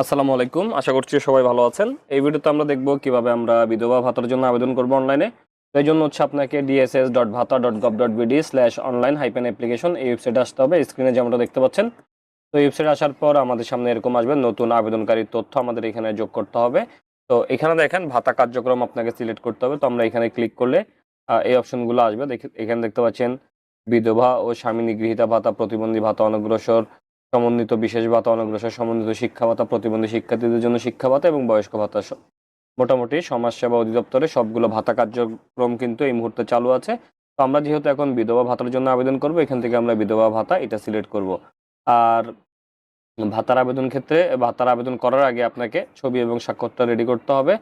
আসসালামু আলাইকুম। আশা করছি সবাই ভালো আছেন। এই ভিডিওতে আমরা দেখব কীভাবে আমরা বিধবা ভাতার জন্য আবেদন করব অনলাইনে। এই জন্য হচ্ছে আপনাকে DSS dot bhata dot gov dot BD slash online hyphen application এই ওয়েবসাইটে আসতে হবে। স্ক্রিনে যেমনটা দেখতে পাচ্ছেন। তো ওয়েবসাইটে আসার পর আমাদের সামনে এরকম আসবে নতুন আবেদনকারীর তথ্য আমাদের এখানে যোগ করতে হবে। তো এখানে দেখেন ভাতা কার্যক্রম আপনাকে সিলেক্ট করতে হবে। তো আমরা এখানে ক্লিক করলে এই অপশনগুলো আসবে। এখানে দেখতে পাচ্ছেন বিধবা ও স্বামী নিগৃহীতা ভাতা, প্রতিবন্ধী ভাতা, অনগ্রসর সমন্বিত বিশেষ ভাতা, অনগ্রসর সমন্বিত শিক্ষা ভাতা, প্রতিবন্ধী শিক্ষার্থীদের জন্য শিক্ষা ভাতা এবং বয়স্ক ভাতা মোটামুটি সমাজসেবা অধিদপ্তরে সবগুলো ভাতা কার্যক্রম কিন্তু এই মুহূর্তে চালু আছে। তো আমরা যেহেতু এখন বিধবা ভাতার জন্য আবেদন করব, এখান থেকে আমরা বিধবা ভাতা এটা সিলেক্ট করব। আর ভাতার আবেদন ক্ষেত্রে, ভাতার আবেদন করার আগে আপনাকে ছবি এবং স্বাক্ষরটা রেডি করতে হবে।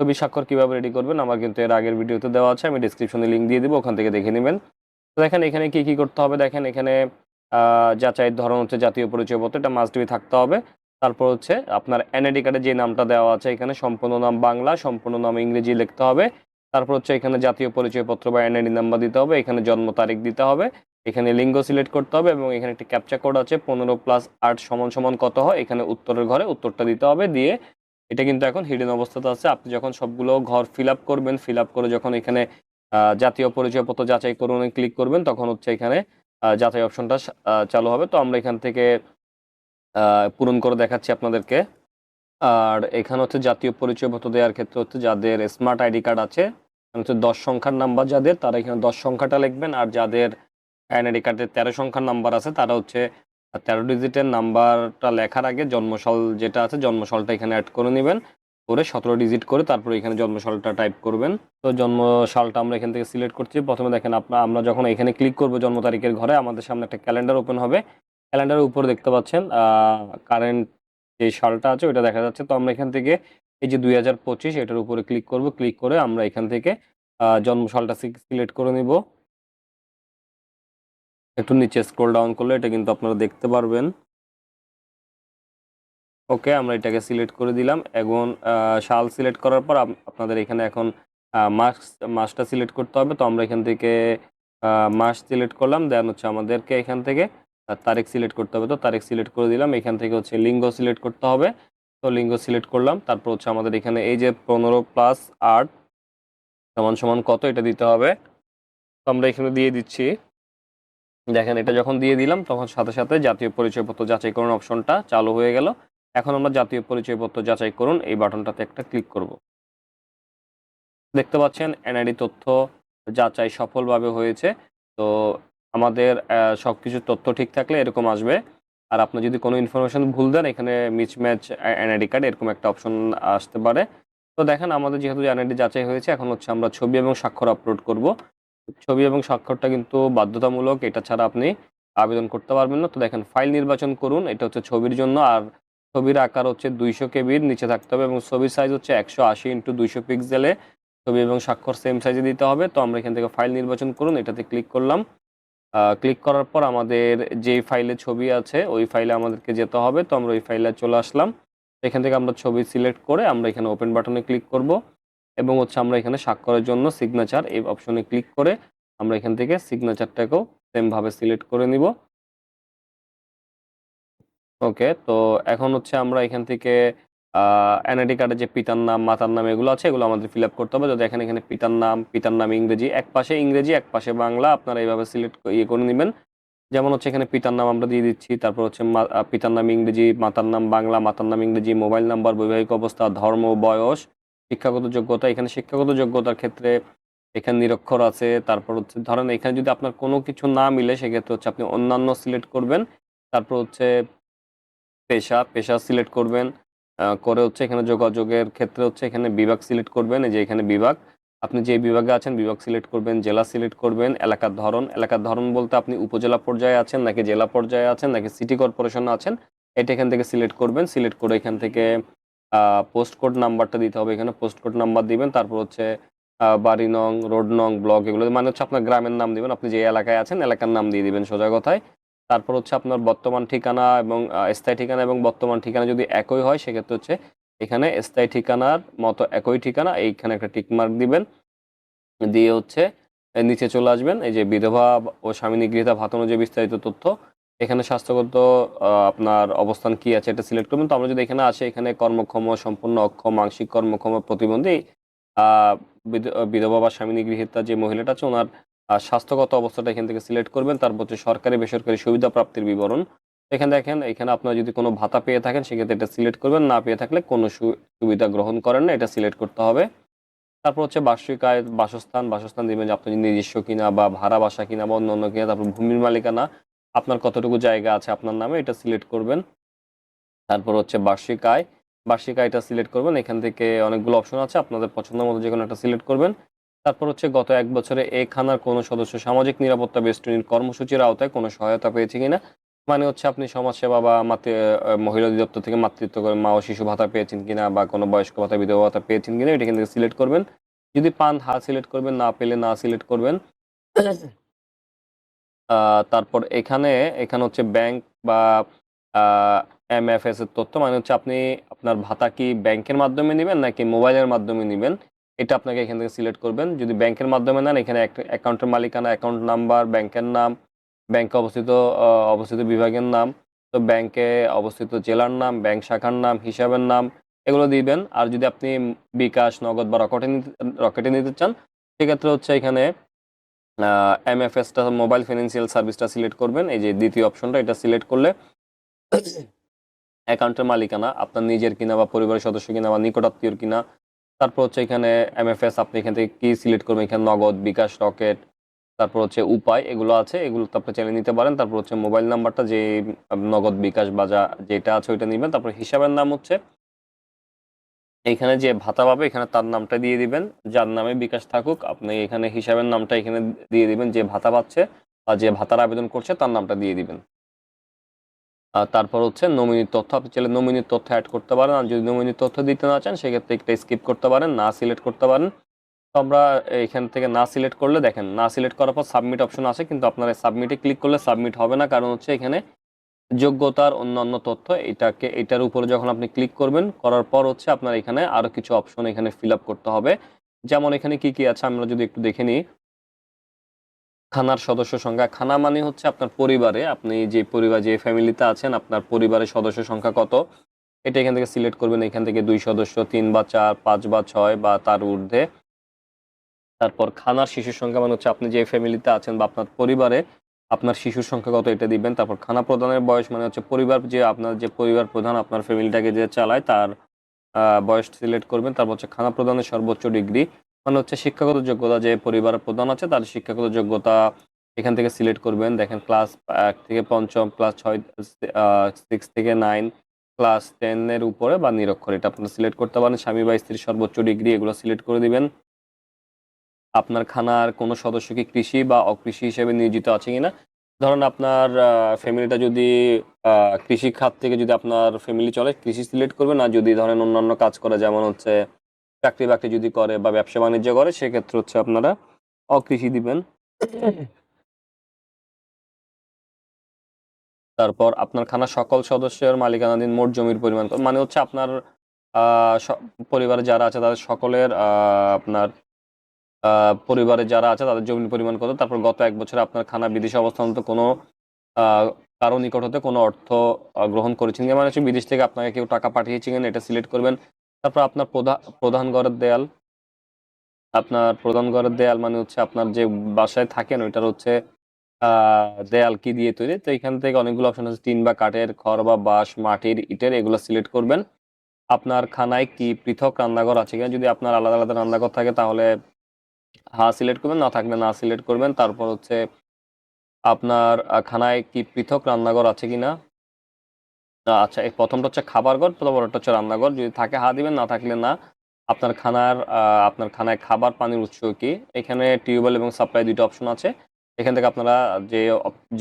ছবি, স্বাক্ষর কীভাবে রেডি করবেন আমার কিন্তু এর আগের ভিডিওতে দেওয়া আছে, আমি ডিসক্রিপশনে লিঙ্ক দিয়ে দিব, ওখান থেকে দেখে নেবেন। তো দেখেন এখানে কি কি করতে হবে? দেখেন এখানে যাচাইয়ের ধরন হচ্ছে জাতীয় পরিচয়পত্র, এটা মাস্ট বি থাকতে হবে। তারপর হচ্ছে আপনার এনআইডি কার্ডে যে নামটা দেওয়া আছে, এখানে সম্পূর্ণ নাম বাংলা, সম্পূর্ণ নাম ইংরেজি লিখতে হবে। তারপর হচ্ছে এখানে জাতীয় পরিচয়পত্র বা এনআইডি নাম্বার দিতে হবে, এখানে জন্ম তারিখ দিতে হবে, এখানে লিঙ্গ সিলেক্ট করতে হবে এবং এখানে একটি ক্যাপচা কোড আছে, পনেরো প্লাস আট সমান সমান কত হয়, এখানে উত্তরের ঘরে উত্তরটা দিতে হবে, দিয়ে এটা কিন্তু এখন হিডেন অবস্থাতে আছে। আপনি যখন সবগুলো ঘর ফিল করবেন ফিল করে যখন এখানে জাতীয় পরিচয়পত্র যাচাই করুন ক্লিক করবেন, তখন হচ্ছে এখানে যাচাই অপশনটা চালু হবে। তো আমরা এখান থেকে পূরণ করে দেখাচ্ছি আপনাদেরকে। আর এখানে হচ্ছে জাতীয় পরিচয়পত্র দেওয়ার ক্ষেত্রে হচ্ছে যাদের স্মার্ট আইডি কার্ড আছে হচ্ছে দশ সংখ্যার নাম্বার যাদের, তারা এখানে দশ সংখ্যাটা লিখবেন। আর যাদের আইডি কার্ডের তেরো সংখ্যার নাম্বার আছে, তারা হচ্ছে তেরো ডিজিটের নাম্বারটা লেখার আগে জন্মসাল যেটা আছে, জন্মসালটা এখানে অ্যাড করে নেবেন। করে সতেরো ডিজিট করে তারপরে এখানে জন্মসালটা টাইপ করবেন। তো জন্মসালটা আমরা এখান থেকে সিলেক্ট করছি। প্রথমে দেখেন আপনার আমরা যখন এখানে ক্লিক করব জন্ম তারিখের ঘরে আমাদের সামনে একটা ক্যালেন্ডার ওপেন হবে। ক্যালেন্ডারের উপর দেখতে পাচ্ছেন কারেন্ট যে সালটা আছে ওইটা দেখা যাচ্ছে। তো আমরা এখান থেকে এই যে দুই হাজার পঁচিশ এটার উপরে ক্লিক করব। ক্লিক করে আমরা এখান থেকে আহ, জন্মসালটা সিলেক্ট করে নিব। একটু নিচে স্ক্রোল ডাউন করলে এটা কিন্তু আপনারা দেখতে পারবেন। ওকে, আমরা এটাকে সিলেক্ট করে দিলাম এখন শাল সিলেক্ট করার পর আপনাদের এখানে এখন মাস মাসটা সিলেক্ট করতে হবে। তো আমরা এখান থেকে মাস সিলেক্ট করলাম, দেন হচ্ছে আমাদেরকে এখান থেকে তারিখ সিলেক্ট করতে হবে। তো তারিখ সিলেক্ট করে দিলাম, এখান থেকে হচ্ছে লিঙ্গ সিলেক্ট করতে হবে। তো লিঙ্গ সিলেক্ট করলাম, তারপর হচ্ছে আমাদের এখানে এই যে পনেরো প্লাস আট সমান সমান কত এটা দিতে হবে। তো আমরা এখানে দিয়ে দিচ্ছি। দেখেন এটা যখন দিয়ে দিলাম, তখন সাথে সাথে জাতীয় পরিচয়পত্র যাচাই করুন অপশনটা চালু হয়ে গেল। এখন আমরা জাতীয় পরিচয়পত্র যাচাই করুন, এই বাটনটাতে একটা ক্লিক করব। দেখতে পাচ্ছেন, এনআইডি তথ্য যাচাই সফলভাবে হয়েছে। তো আমাদের সব কিছু তথ্য ঠিক থাকলে এরকম আসবে। আর আপনি যদি কোনো ইনফরমেশন ভুল দেন, এখানে মিসম্যাচ এনআইডি কার্ড এরকম একটা অপশন আসতে পারে। তো দেখেন, আমাদের যেহেতু এনআইডি যাচাই হয়েছে, এখন হচ্ছে আমরা ছবি এবং স্বাক্ষর আপলোড করব। ছবি এবং স্বাক্ষরটা কিন্তু বাধ্যতামূলক, এটা ছাড়া আপনি আবেদন করতে পারবেন না। তো দেখেন ফাইল নির্বাচন করুন, এটা হচ্ছে ছবির জন্য। আর ছবির আকার হচ্ছে দুইশো কেবির, নিচে থাকতে হবে এবং ছবির সাইজ হচ্ছে একশো আশি ইন্টু দুইশো পিক্সেলে ছবি এবং স্বাক্ষর সেম সাইজে দিতে হবে। তো আমরা এখান থেকে ফাইল নির্বাচন করুন, এটাতে ক্লিক করলাম। ক্লিক করার পর আমাদের যেই ফাইলে ছবি আছে, ওই ফাইলে আমাদেরকে যেতে হবে। তো আমরা ওই ফাইলে চলে আসলাম। এখান থেকে আমরা ছবি সিলেক্ট করে আমরা এখানে ওপেন বাটনে ক্লিক করব এবং হচ্ছে আমরা এখানে স্বাক্ষরের জন্য সিগনেচার এই অপশনে ক্লিক করে আমরা এখান থেকে সিগনেচারটাকেও সেমভাবে সিলেক্ট করে নিব। ওকে, তো এখন হচ্ছে আমরা এখান থেকে এনআইডি কার্ডে যে পিতার নাম, মাতার নাম এগুলো আছে, এগুলো আমাদের ফিল আপ করতে হবে। তো এখানে এখানে পিতার নাম পিতার নাম ইংরেজি, এক পাশে ইংরেজি, এক পাশে বাংলা, আপনারা এইভাবে সিলেক্ট ইয়ে করে নেবেন। যেমন হচ্ছে এখানে পিতার নাম আমরা দিয়ে দিচ্ছি, তারপর হচ্ছে পিতার নাম ইংরেজি, মাতার নাম বাংলা, মাতার নাম ইংরেজি মোবাইল নাম্বার বৈবাহিক অবস্থা, ধর্ম, বয়স, শিক্ষাগত যোগ্যতা, এখানে শিক্ষাগত যোগ্যতার ক্ষেত্রে এখানে নিরক্ষর আছে। তারপর হচ্ছে, ধরেন এখানে যদি আপনার কোনো কিছু না মিলে, সেক্ষেত্রে হচ্ছে আপনি অন্যান্য সিলেক্ট করবেন। তারপর হচ্ছে পেশা পেশা সিলেক্ট করবেন। করে হচ্ছে এখানে যোগাযোগের ক্ষেত্রে হচ্ছে এখানে বিভাগ সিলেক্ট করবেন। যে এখানে বিভাগ, আপনি যে বিভাগে আছেন, বিভাগ সিলেক্ট করবেন, জেলা সিলেক্ট করবেন, এলাকার ধরন। এলাকার ধরন বলতে আপনি উপজেলা পর্যায়ে আছেন নাকি জেলা পর্যায়ে আছেন নাকি সিটি কর্পোরেশন আছেন, এটা এখান থেকে সিলেক্ট করবেন। সিলেক্ট করে এখান থেকে পোস্ট কোড নাম্বারটা দিতে হবে এখানে। পোস্ট কোড নাম্বার দিবেন, তারপর হচ্ছে বাড়ি নং, রোড নং, ব্লক এগুলো মানে হচ্ছে আপনার গ্রামের নাম দিবেন। আপনি যে এলাকায় আছেন, এলাকার নাম দিয়ে দিবেন সোজা কথায়। তারপর হচ্ছে আপনার বর্তমান ঠিকানা এবং স্থায়ী ঠিকানা এবং বর্তমান ঠিকানা যদি একই হয়, সেক্ষেত্রে হচ্ছে এখানে স্থায়ী ঠিকানার মতো একই ঠিকানা, এইখানে একটা টিকমার্ক দিবেন। দিয়ে হচ্ছে নিচে চলে আসবেন, এই যে বিধবা ও স্বামী নিগৃহীতা ভাতানো যে বিস্তারিত তথ্য। এখানে স্বাস্থ্যগত আপনার অবস্থান কি আছে এটা সিলেক্ট করবেন। তো আমরা যদি এখানে আসে, এখানে কর্মক্ষম, সম্পূর্ণ অক্ষম আংশিক কর্মক্ষম প্রতিবন্ধী বিধবা বা স্বামী গৃহীতা যে মহিলাটা আছে, ওনার আহ, স্বাস্থ্যগত অবস্থাটা এখান থেকে সিলেক্ট করবেন তারপর হচ্ছে সরকারি বেসরকারি সুবিধা প্রাপ্তির বিবরণ। এখানে দেখেন এখানে আপনার যদি কোনো ভাতা পেয়ে থাকেন সেক্ষেত্রে এটা সিলেক্ট করবেন না পেয়ে থাকলে কোনো সুবিধা গ্রহণ করেন না এটা সিলেক্ট করতে হবে। তারপর হচ্ছে বার্ষিক আয় বাসস্থান বাসস্থান দিবেন যে আপনার নিজস্ব কিনা বা ভাড়া বাসা কিনা বা অন্য অন্য কিনা তারপর ভূমির মালিকানা আপনার কতটুকু জায়গা আছে আপনার নামে এটা সিলেক্ট করবেন। তারপর হচ্ছে বার্ষিক আয় বার্ষিক আয়টা সিলেক্ট করবেন এখান থেকে অনেকগুলো অপশন আছে আপনাদের পছন্দ মতো যে কোনো একটা সিলেক্ট করবেন। তারপর হচ্ছে গত এক বছরে এই খানার কোনো সদস্য সামাজিক নিরাপত্তা বেষ্টনীর কর্মসূচির আওতায় কোনো সহায়তা পেয়েছে কিনা? মানে হচ্ছে আপনি সমাজসেবা বা মাতৃ মহিলা অধিদপ্তর থেকে মাতৃত্ব করে মা ও শিশু ভাতা পেয়েছেন কিনা বা কোনো বয়স্ক ভাতা, বিধবা ভাতা পেয়েছেন কিনা, এটা কিন্তু সিলেক্ট করবেন। যদি পান, হা সিলেক্ট করবেন, না পেলে না সিলেক্ট করবেন। তারপর এখানে এখানে হচ্ছে ব্যাংক বা এমএফএস এর তথ্য মানে হচ্ছে আপনি আপনার ভাতা কি ব্যাংকের মাধ্যমে নেবেন নাকি মোবাইলের মাধ্যমে নেবেন? এটা আপনাকে এখান থেকে সিলেক্ট করবেন। যদি ব্যাংকের মাধ্যমে নেন, এখানে অ্যাকাউন্টের মালিকানা, অ্যাকাউন্ট নাম্বার, ব্যাংকের নাম, ব্যাংকে অবস্থিত অবস্থিত বিভাগের নাম, তো ব্যাংকে অবস্থিত জেলার নাম, ব্যাংক শাখার নাম, হিসাবের নাম, এগুলো দিবেন। আর যদি আপনি বিকাশ, নগদ বা রকেটে নিতে রকেটে নিতে চান, সেক্ষেত্রে হচ্ছে এখানে এমএফএসটা, মোবাইল ফিনান্সিয়াল সার্ভিসটা সিলেক্ট করবেন। এই যে দ্বিতীয় অপশনটা, এটা সিলেক্ট করলে অ্যাকাউন্টের মালিকানা, আপনার নিজের কিনা বা পরিবারের সদস্য কিনা বা নিকটাত্মীয় কিনা তারপর হচ্ছে এখানে এমএফএস আপনি এখান থেকে কি সিলেক্ট করবেন? এখানে নগদ, বিকাশ, রকেট, তারপর হচ্ছে উপায়, এগুলো আছে, এগুলো তো আপনি চাইলে নিতে পারেন। তারপর হচ্ছে মোবাইল নাম্বারটা যে নগদ, বিকাশ বা যা যেটা আছে ওইটা নেবেন। তারপর হিসাবের নাম হচ্ছে এখানে যে ভাতা পাবে, এখানে তার নামটা দিয়ে দিবেন। যার নামে বিকাশ থাকুক, আপনি এখানে হিসাবের নামটা এখানে দিয়ে দিবেন। যে ভাতা পাচ্ছে বা যে ভাতার আবেদন করছে, তার নামটা দিয়ে দিবেন। তারপর হচ্ছে নমিনির তথ্য, আপনি চাইলে নমিনির তথ্য অ্যাড করতে পারেন, আর যদি নমিনির তথ্য দিতে না চান, সেক্ষেত্রে একটা স্কিপ করতে পারেন, না সিলেক্ট করতে পারেন। তো আমরা এখান থেকে না সিলেক্ট করলে দেখেন, না সিলেক্ট করার পর সাবমিট অপশন আসে, কিন্তু আপনারা সাবমিটে ক্লিক করলে সাবমিট হবে না, কারণ হচ্ছে এখানে যোগ্যতার অন্যান্য তথ্য, এটাকে, এটার উপরে যখন আপনি ক্লিক করবেন, করার পর হচ্ছে আপনার এখানে আরও কিছু অপশন এখানে ফিল করতে হবে। যেমন এখানে কি কি আছে, আমরা যদি একটু দেখে নিই। খানার সদস্য সংখ্যা। খানা মানে হচ্ছে আপনার পরিবারে, আপনি যে পরিবার, যে ফ্যামিলিতে আছেন, আপনার পরিবারের সদস্য সংখ্যা কত? এটা এখান থেকে সিলেক্ট করবেন, এখান থেকে দুই সদস্য, তিন বা চার, পাঁচ বা ছয় বা তার ঊর্ধ্বে। তারপর খানার শিশুর সংখ্যা মানে হচ্ছে আপনি যে ফ্যামিলিতে আছেন বা আপনার পরিবারে, আপনার শিশুর সংখ্যা কত এটা দিবেন। তারপর খানা প্রদানের বয়স মানে হচ্ছে পরিবার যে আপনার, যে পরিবার প্রধান আপনার ফ্যামিলিটাকে যে চালায়, তার বয়স সিলেক্ট করবেন। তারপর হচ্ছে খানা প্রদানের সর্বোচ্চ ডিগ্রি। মানে হচ্ছে শিক্ষাগত যোগ্যতা যে পরিবার প্রধান আছে, তার শিক্ষাগত যোগ্যতা এখান থেকে সিলেক্ট করবেন। দেখেন ক্লাস এক থেকে পঞ্চম ক্লাস ছয় সিক্স থেকে নাইন ক্লাস টেনের উপরে বা নিরক্ষর, এটা আপনারা সিলেক্ট করতে পারেন। স্বামী বা স্ত্রীর সর্বোচ্চ ডিগ্রি এগুলো সিলেক্ট করে দিবেন। আপনার খানার কোনো সদস্য কি কৃষি বা অকৃষি হিসেবে নিয়োজিত আছে কিনা? ধরুন আপনার ফ্যামিলিটা যদি কৃষি খাত থেকে যদি আপনার ফ্যামিলি চলে, কৃষি সিলেক্ট করবেন। আর যদি ধরেন অন্যান্য কাজ করে, যেমন হচ্ছে চাকরি বাকরি যদি করে বা ব্যবসা বাণিজ্য করে, সেক্ষেত্রে হচ্ছে আপনারা অকৃষি দিবেন। তারপর আপনার খানা সকল সদস্যের মালিকানাধীন মোট জমির পরিমাণ? মানে হচ্ছে আপনার পরিবারে যারা আছে তাদের সকলের আপনার পরিবারে যারা আছে তাদের জমির পরিমাণ কত? তারপর গত এক বছরে আপনার খানা বিদেশে অবস্থানত কোনো কারও নিকট হতে কোনো অর্থ গ্রহণ করেছেন মানে হচ্ছে বিদেশ থেকে আপনাকে কেউ টাকা পাঠিয়েছে কিনা, এটা সিলেক্ট করবেন। তারপর আপনার প্রধান ঘরের দেয়াল। আপনার প্রধান ঘরের দেয়াল মানে হচ্ছে আপনার যে বাসায় থাকেন, ওইটার হচ্ছে দেয়াল কি দিয়ে তৈরি। তো এখান থেকে অনেকগুলো অপশন আছে, টিন বা কাঠের খড় বা বাঁশ, মাটির ইটের, এগুলো সিলেক্ট করবেন। আপনার খানায় কি পৃথক রান্নাঘর আছে কিনা, যদি আপনার আলাদা আলাদা রান্নাঘর থাকে তাহলে হা সিলেক্ট করবেন, না থাকলে না সিলেক্ট করবেন। তারপর হচ্ছে, আপনার খানায় কি পৃথক রান্নাঘর আছে কিনা আচ্ছা এই প্রথমটা হচ্ছে খাবার ঘর পরবর্তীটা হচ্ছে রান্নাঘর যদি থাকে হা দিবেন, না থাকলে না। আপনার খানার আপনার খানায় খাবার, পানির উৎস কি? এখানে টিউবওয়েল এবং সাপ্লাই দুটো অপশন আছে। এখান থেকে আপনারা যে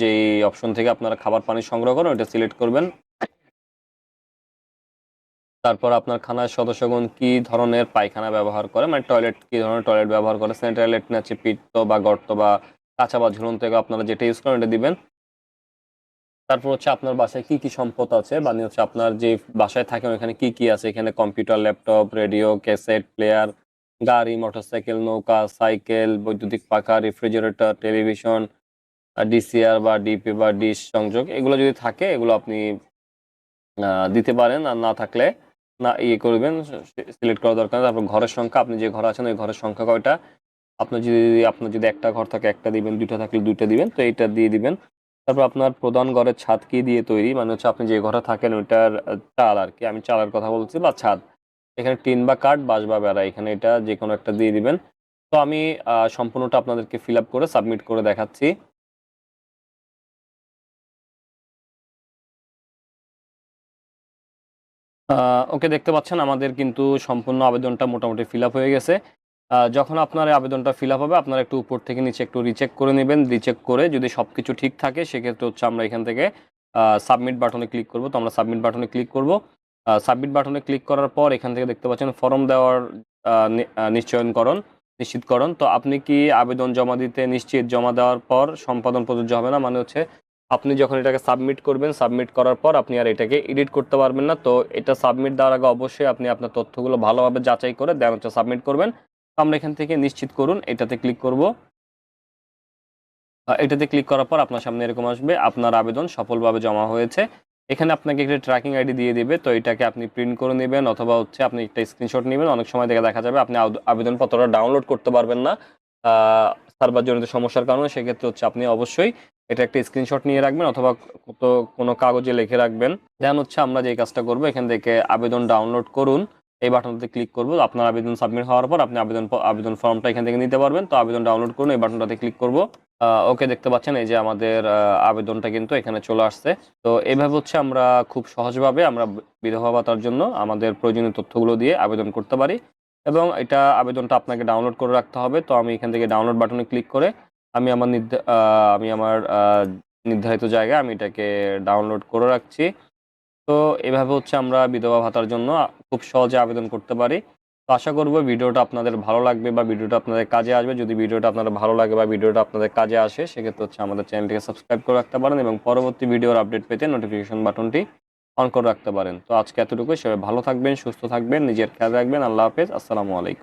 যে অপশন থেকে আপনারা খাবার, পানি সংগ্রহ করেন ওটা সিলেক্ট করবেন। তারপর আপনার খানার সদস্যগণ কি ধরনের পায়খানা ব্যবহার করে? মানে টয়লেট, কি ধরনের টয়লেট ব্যবহার করে? স্যানিটারি ল্যাট্রিন আছে, পিত্ত বা গর্ত বা কাঁচা বা ঝুলন্ত থেকে আপনারা যেটা ইউজ করেন এটা দিবেন। তারপর হচ্ছে আপনার বাসায় কি কি সম্পদ আছে? মানে হচ্ছে আপনার যে বাসায় থাকেন ওখানে কি কি আছে? এখানে computer, laptop, radio, cassette, player, গাড়ি, মোটরসাইকেল, নৌকা, সাইকেল, বৈদ্যুতিক পাখা, রেফ্রিজারেটর, টেলিভিশন ডিসিআর বা ডিপি বা ডিশ সংযোগ, এগুলো যদি থাকে, এগুলো আপনি দিতে পারেন। আর না থাকলে না ইয়ে করবেন সিলেক্ট করা দরকার তারপর ঘরের সংখ্যা, আপনি যে ঘর আছেন, ওই ঘরের সংখ্যা কয়টা? আপনার যদি আপনার যদি একটা ঘর থাকে, একটা দিবেন, দুইটা থাকলে দুইটা দিবেন, তো এইটা দিয়ে দিবেন। তারপর আপনার প্রধান ঘরের ছাদ কি দিয়ে তৈরি মানে হচ্ছে আপনি যে ঘরে থাকেন ওইটার চাল আর কি। আমি চালের কথা বলছি বা ছাদ। এখানে টিন বা কাঠ, বাঁশ বা বেড়া, এখানে এটা যে কোনো একটা দিয়ে দিবেন। তো আমি সম্পূর্ণটা আপনাদেরকে ফিল আপ করে সাবমিট করে দেখাচ্ছি। ওকে দেখতে পাচ্ছেন আমাদের কিন্তু সম্পূর্ণ আবেদনটা মোটামুটি ফিল হয়ে গেছে। যখন আপনার আবেদনটা ফিল আপ হবে, আপনারা একটু উপর থেকে নিচে একটু রিচেক করে নেবেন। রিচেক করে যদি সব কিছু ঠিক থাকে, সেক্ষেত্রে হচ্ছে আমরা এখান থেকে সাবমিট বাটনে ক্লিক করব। তো আমরা সাবমিট বাটনে ক্লিক করব। সাবমিট বাটনে ক্লিক করার পর এখান থেকে দেখতে পাচ্ছেন ফর্ম দেওয়ার নিশ্চয়নকরণ, নিশ্চিতকরণ। তো আপনি কি আবেদন জমা দিতে নিশ্চিত জমা দেওয়ার পর সম্পাদন প্রযোজ্য হবে না? মানে হচ্ছে আপনি যখন এটাকে সাবমিট করবেন সাবমিট করার পর আপনি আর এটাকে এডিট করতে পারবেন না। তো এটা সাবমিট দেওয়ার আগে অবশ্যই আপনি আপনার তথ্যগুলো ভালোভাবে যাচাই করে দেন, হচ্ছে সাবমিট করবেন। আমরা এখান থেকে নিশ্চিত করুন, এটাতে ক্লিক করব। এটাতে ক্লিক করার পর আপনার সামনে এরকম আসবে, আপনার আবেদন সফলভাবে জমা হয়েছে। এখানে আপনাকে একটা ট্র্যাকিং আইডি দিয়ে দিবে, তো এটাকে আপনি প্রিন্ট করে নেবেন অথবা হচ্ছে আপনি একটা স্ক্রিনশট নেবেন। অনেক সময় দেখে দেখা যাবে আপনি আবেদ- আবেদনপত্রটা ডাউনলোড করতে পারবেন না। সার্ভার জনিত সমস্যার কারণে সেক্ষেত্রে হচ্ছে আপনি অবশ্যই এটা একটা স্ক্রিনশট নিয়ে রাখবেন অথবা তো কোনো কাগজে লিখে রাখবেন। দেন হচ্ছে আমরা যে কাজটা করব, এখান থেকে আবেদন ডাউনলোড করুন। এই বাটনটাতে ক্লিক করব। আপনার আবেদন সাবমিট হওয়ার পর আপনি আবেদন আবেদন ফর্মটা এখান থেকে নিতে পারবেন। তো আবেদন ডাউনলোড করুন, এই বাটনটাতে ক্লিক করব। ওকে দেখতে পাচ্ছেন এই যে আমাদের আবেদনটা কিন্তু এখানে চলে আসছে। তো এইভাবে হচ্ছে আমরা খুব সহজভাবে আমরা বিধবা ভাতার জন্য আমাদের প্রয়োজনীয় তথ্যগুলো দিয়ে আবেদন করতে পারি। এবং এটা আবেদনটা আপনাকে ডাউনলোড করে রাখতে হবে। তো আমি এখান থেকে ডাউনলোড বাটনে ক্লিক করে আমি আমার আমি আমার নির্ধারিত জায়গায় আমি এটাকে ডাউনলোড করে রাখছি। তো এভাবে হচ্ছে আমরা বিধবা ভাতার জন্য খুব সহজে আবেদন করতে পারি। তো আশা করব ভিডিওটা আপনাদের ভালো লাগবে বা ভিডিওটা আপনাদের কাজে আসবে। যদি ভিডিওটা আপনাদের ভালো লাগে বা ভিডিওটা আপনাদের কাজে আসে, সেক্ষেত্রে হচ্ছে আমাদের চ্যানেলটিকে সাবস্ক্রাইব করে রাখতে পারেন এবং পরবর্তী ভিডিওর আপডেট পেতে নোটিফিকেশন বাটনটি অন করে রাখতে পারেন। তো আজকে এতটুকুই। সবাই ভালো থাকবেন, সুস্থ থাকবেন, নিজের খেয়াল রাখবেন। আল্লাহ হাফেজ। আসসালামু আলাইকুম।